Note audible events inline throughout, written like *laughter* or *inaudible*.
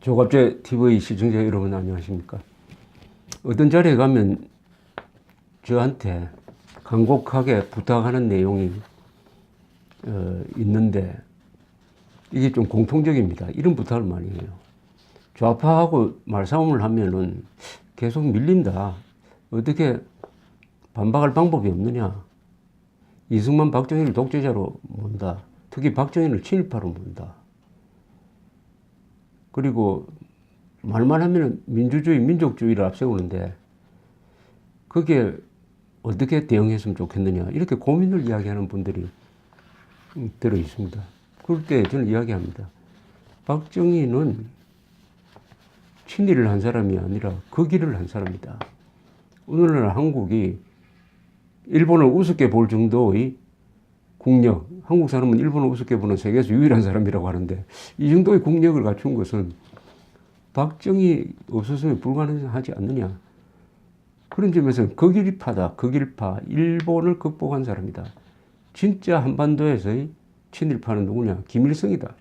조갑제 TV 시청자 여러분 안녕하십니까? 어떤 자리에 가면 저한테 간곡하게 부탁하는 내용이 어, 있는데 이게 좀 공통적입니다. 이런 부탁을 많이 해요. 좌파하고 말싸움을 하면은 계속 밀린다. 어떻게 반박할 방법이 없느냐? 이승만 박정희를 독재자로 본다. 특히 박정희를 친일파로 본다. 그리고 말만 하면 민주주의, 민족주의를 앞세우는데 그게 어떻게 대응했으면 좋겠느냐 이렇게 고민을 이야기하는 분들이 들어 있습니다. 그럴 때 저는 이야기합니다. 박정희는 친일을 한 사람이 아니라 그 길을 한 사람이다. 오늘날 한국이 일본을 우습게 볼 정도의 국력, 한국 사람은 일본을 우습게 보는 세계에서 유일한 사람이라고 하는데 이 정도의 국력을 갖춘 것은 박정희 없었으면 불가능하지 않느냐. 그런 점에서는 그 극일파다, 극일파, 일본을 극복한 사람이다. 진짜 한반도에서의 친일파는 누구냐? 김일성이다.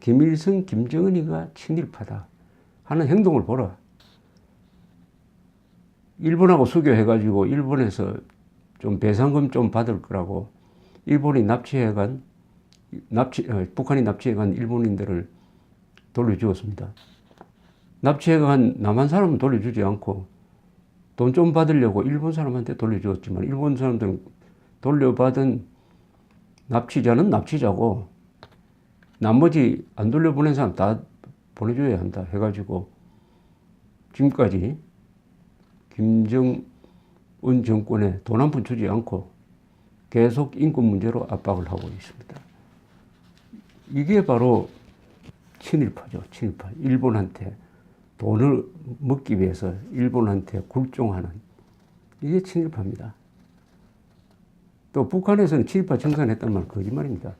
김일성, 김정은이가 친일파다. 하는 행동을 보라. 일본하고 수교해가지고 일본에서 좀 배상금 좀 받을 거라고 일본이 납치해간 납치 어, 북한이 납치해간 일본인들을 돌려주었습니다. 납치해간 남한 사람은 돌려주지 않고 돈 좀 받으려고 일본 사람한테 돌려주었지만 일본 사람들은 돌려받은 납치자는 납치자고 나머지 안 돌려보낸 사람 다 보내줘야 한다 해가지고 지금까지 김정은 정권에 돈 한 푼 주지 않고 계속 인권 문제로 압박을 하고 있습니다. 이게 바로 친일파죠. 친일파. 일본한테 돈을 먹기 위해서 일본한테 굴종하는 이게 친일파입니다. 또 북한에서는 친일파 청산했단 말 거짓말입니다.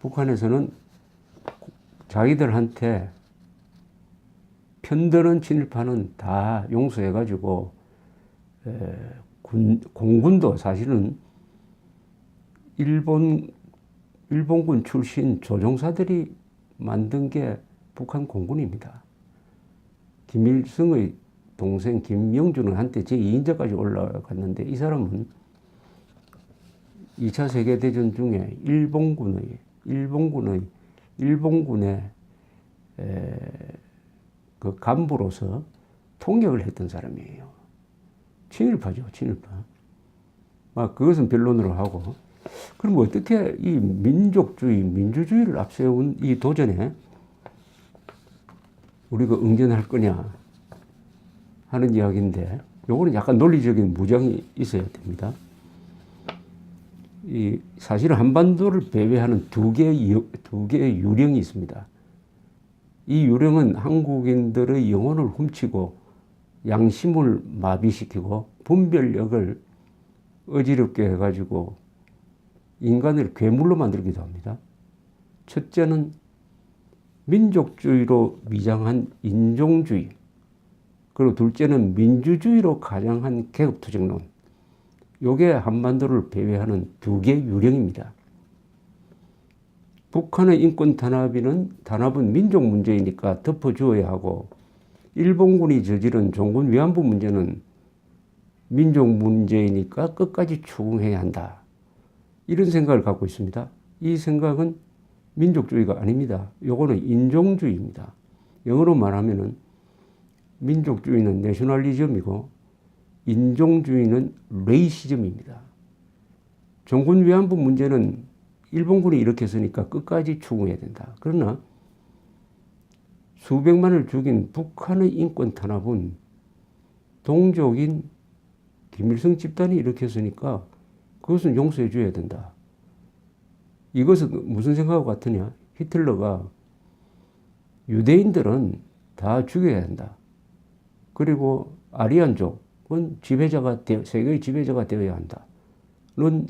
북한에서는 자기들한테 편드는 친일파는 다 용서해가지고 에, 군, 공군도 사실은 일본 일본군 출신 조종사들이 만든 게 북한 공군입니다. 김일성의 동생 김명준은 한때 제2인자까지 올라갔는데 이 사람은 2차 세계대전 중에 일본군의 일본군의 일본군의 에, 그 간부로서 통역을 했던 사람이에요. 친일파죠, 친일파. 막 그것은 변론으로 하고. 그럼 어떻게 이 민족주의, 민주주의를 앞세운 이 도전에 우리가 응전할 거냐 하는 이야기인데, 요거는 약간 논리적인 무장이 있어야 됩니다. 이 사실은 한반도를 배회하는 두 개의 두 개의 유령이 있습니다. 이 유령은 한국인들의 영혼을 훔치고 양심을 마비시키고 분별력을 어지럽게 해가지고 인간을 괴물로 만들기도 합니다. 첫째는 민족주의로 위장한 인종주의, 그리고 둘째는 민주주의로 가장한 계급투쟁론. 요게 한반도를 배회하는 두 개의 유령입니다. 북한의 인권 탄압이는 탄압은 민족 문제이니까 덮어주어야 하고 일본군이 저지른 종군 위안부 문제는 민족 문제이니까 끝까지 추궁해야 한다. 이런 생각을 갖고 있습니다. 이 생각은 민족주의가 아닙니다. 요거는 인종주의입니다. 영어로 말하면은 민족주의는 내셔널리즘이고 인종주의는 레이시즘입니다. 종군 위안부 문제는 일본군이 이렇게 했으니까 끝까지 추궁해야 된다. 그러나 수백만을 죽인 북한의 인권 탄압은 동족인 김일성 집단이 했으니까 그것은 용서해 줘야 된다. 이것은 무슨 생각과 같으냐? 히틀러가 유대인들은 다 죽여야 한다. 그리고 아리안족은 지배자가 세계의 지배자가 되어야 한다 는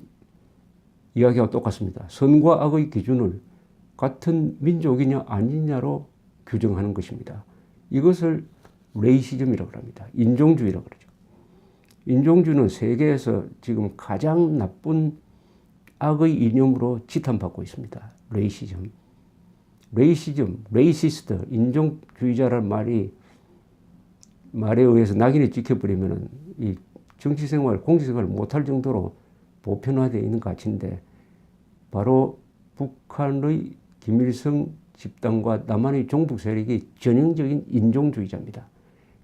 이야기와 똑같습니다. 선과 악의 기준을 같은 민족이냐 아니냐로 규정하는 것입니다. 이것을 레이시즘이라고 합니다. 인종주의라고 그러죠. 인종주의는 세계에서 지금 가장 나쁜 악의 이념으로 지탄받고 있습니다. 레이시즘. 레이시즘, 레이시스트, 인종주의자라는 말이 말에 의해서 낙인이 찍혀버리면은 이 정치생활, 공직생활을 못할 정도로 보편화되어 있는 가치인데 바로 북한의 김일성 집단과 남한의 종북 세력이 전형적인 인종주의자입니다.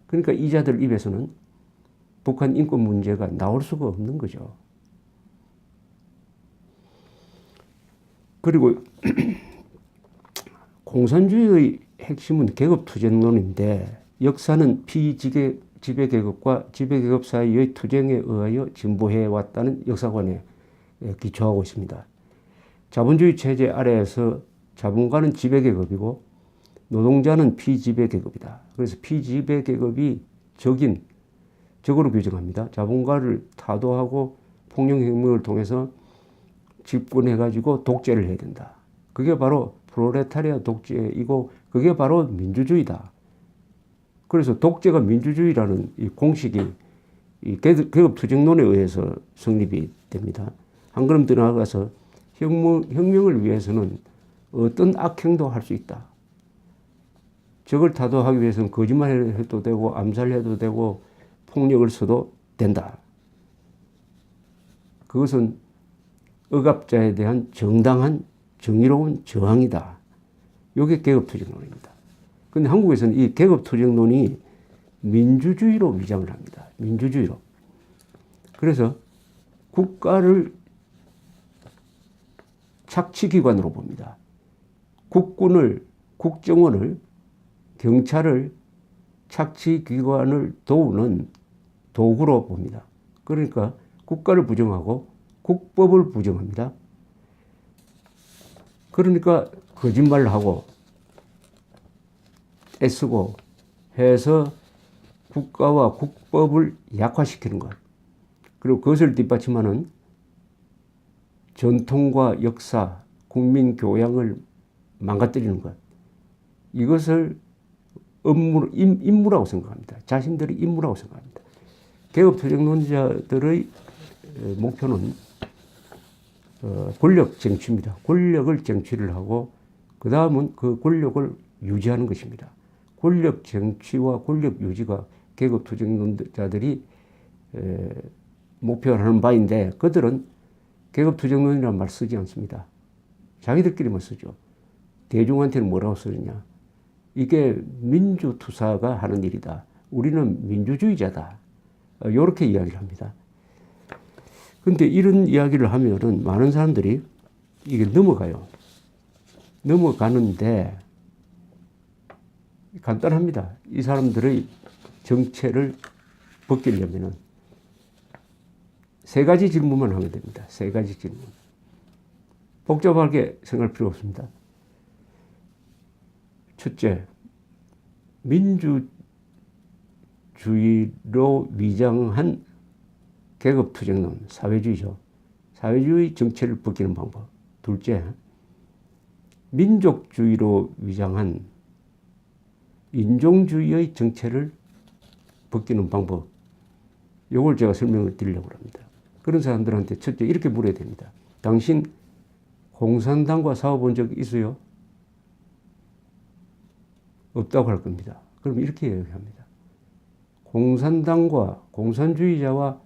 그러니까 이자들 입에서는 북한 인권 문제가 나올 수가 없는 거죠. 그리고 *clears throat* 공산주의의 핵심은 계급투쟁론인데 역사는 피지배 지배 계급과 지배계급 사이의 투쟁에 의하여 진보해 왔다는 역사관에 기초하고 있습니다. 자본주의 체제 아래에서 자본가는 지배계급이고 노동자는 피지배계급이다. 그래서 피지배계급이 적인 적으로 규정합니다. 자본가를 타도하고 폭력혁명을 통해서 집권해가지고 독재를 해야 된다. 그게 바로 프로레타리아 독재이고 그게 바로 민주주의다. 그래서 독재가 민주주의라는 이 공식이 이 계급 투쟁론에 의해서 성립이 됩니다. 한 걸음 더 나아가서 혁명, 혁명을 위해서는 어떤 악행도 할 수 있다. 적을 타도하기 위해서는 거짓말을 해도 되고 암살해도 되고 폭력을 써도 된다. 그것은 억압자에 대한 정당한 정의로운 저항이다. 이게 계급투쟁론입니다. 근데 한국에서는 이 계급투쟁론이 민주주의로 위장을 합니다. 민주주의로. 그래서 국가를 착취기관으로 봅니다. 국군을, 국정원을, 경찰을 착취기관을 도우는 도구로 봅니다. 그러니까 국가를 부정하고 국법을 부정합니다. 그러니까 거짓말을 하고 애쓰고 해서 국가와 국법을 약화시키는 것. 그리고 그것을 뒷받침하는 전통과 역사, 국민 교양을 망가뜨리는 것. 이것을 업무, 임무라고 생각합니다. 자신들의 임무라고 생각합니다. 개업투쟁론자들의 목표는 어, 권력 쟁취입니다. 권력을 쟁취를 하고 그 다음은 그 권력을 유지하는 것입니다. 권력 쟁취와 권력 유지가 계급 투쟁론자들이 목표하는 바인데 그들은 계급 투쟁론이라는 말 쓰지 않습니다. 자기들끼리만 쓰죠. 대중한테는 뭐라고 쓰느냐. 이게 민주투사가 하는 일이다. 우리는 민주주의자다. 이렇게 어, 이야기를 합니다. 근데 이런 이야기를 하면은 많은 사람들이 이게 넘어가요. 넘어가는데 간단합니다. 이 사람들의 정체를 벗기려면은 세 가지 질문만 하면 됩니다. 세 가지 질문. 복잡하게 생각할 필요 없습니다. 첫째, 민주 주의로 위장한 계급투쟁론, 사회주의죠. 사회주의 정체를 벗기는 방법. 둘째, 민족주의로 위장한 인종주의의 정체를 벗기는 방법. 이걸 제가 설명을 드리려고 합니다. 그런 사람들한테 첫째 이렇게 물어야 됩니다. 당신 공산당과 싸워본 적 있어요? 없다고 할 겁니다. 그럼 이렇게 얘기합니다. 공산당과 공산주의자와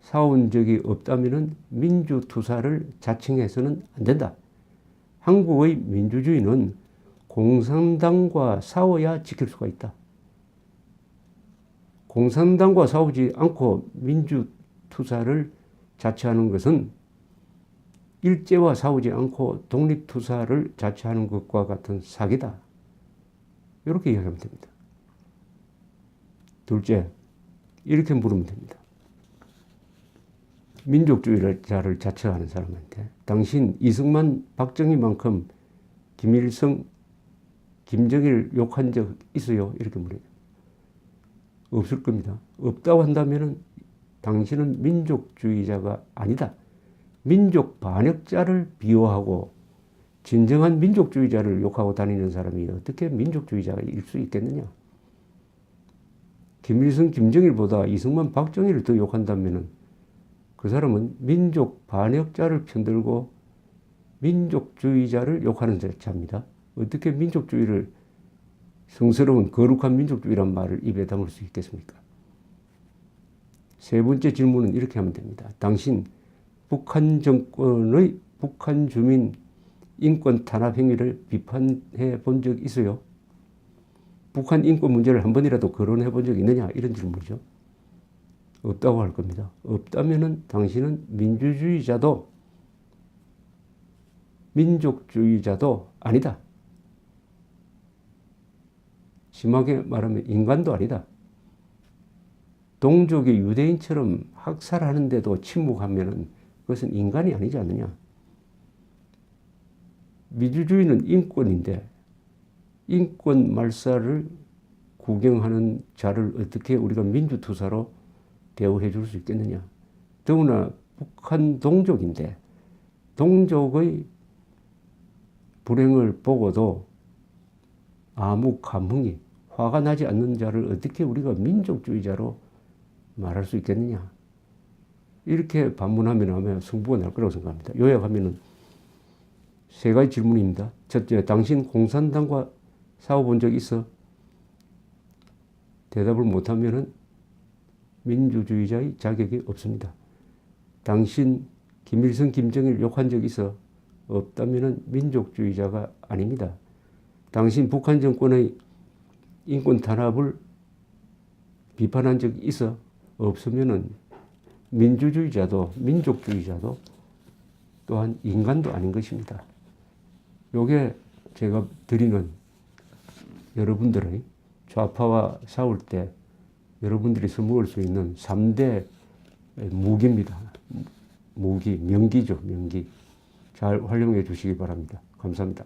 싸운 적이 없다면 민주투사를 자칭해서는 안 된다. 한국의 민주주의는 공산당과 싸워야 지킬 수가 있다. 공산당과 싸우지 않고 민주투사를 자처하는 것은 일제와 싸우지 않고 독립투사를 자처하는 것과 같은 사기다. 이렇게 이야기하면 됩니다. 둘째, 이렇게 물으면 됩니다. 민족주의자를 자처하는 사람한테 당신 이승만, 박정희만큼 김일성, 김정일 욕한 적 있어요? 이렇게 물어요. 없을 겁니다. 없다고 한다면 당신은 민족주의자가 아니다. 민족 반역자를 비호하고 진정한 민족주의자를 욕하고 다니는 사람이 어떻게 민족주의자일 수 있겠느냐? 김일성, 김정일보다 이승만, 박정희를 더 욕한다면 그 사람은 민족 반역자를 편들고 민족주의자를 욕하는 자입니다. 어떻게 민족주의를 성스러운 거룩한 민족주의란 말을 입에 담을 수 있겠습니까? 세 번째 질문은 이렇게 하면 됩니다. 당신 북한 정권의 북한 주민 인권 탄압 행위를 비판해 본 적 있어요? 북한 인권 문제를 한 번이라도 거론해 본적 있느냐? 이런 질문이죠. 없다고 할 겁니다. 없다면은 당신은 민주주의자도 민족주의자도 아니다. 심하게 말하면 인간도 아니다. 동족의 유대인처럼 학살하는데도 침묵하면은 그것은 인간이 아니지 않느냐. 민주주의는 인권인데 인권 말살을 구경하는 자를 어떻게 우리가 민주투사로 대우해 줄 수 있겠느냐. 더구나 북한 동족인데 동족의 불행을 보고도 아무 감흥이 화가 나지 않는 자를 어떻게 우리가 민족주의자로 말할 수 있겠느냐. 이렇게 반문하면 하면 승부가 날 거라고 생각합니다. 요약하면은 세 가지 질문입니다. 첫째, 당신 공산당과 싸워 본 적 있어? 대답을 못하면은 민주주의자의 자격이 없습니다. 당신 김일성, 김정일 욕한 적 있어? 없다면은 민족주의자가 아닙니다. 당신 북한 정권의 인권 탄압을 비판한 적 있어? 없으면은 민주주의자도 민족주의자도 또한 인간도 아닌 것입니다. 요게 제가 드리는 여러분들의 좌파와 싸울 때 여러분들이 써먹을 수 있는 3대 무기입니다. 무기, 명기죠, 명기. 잘 활용해 주시기 바랍니다. 감사합니다.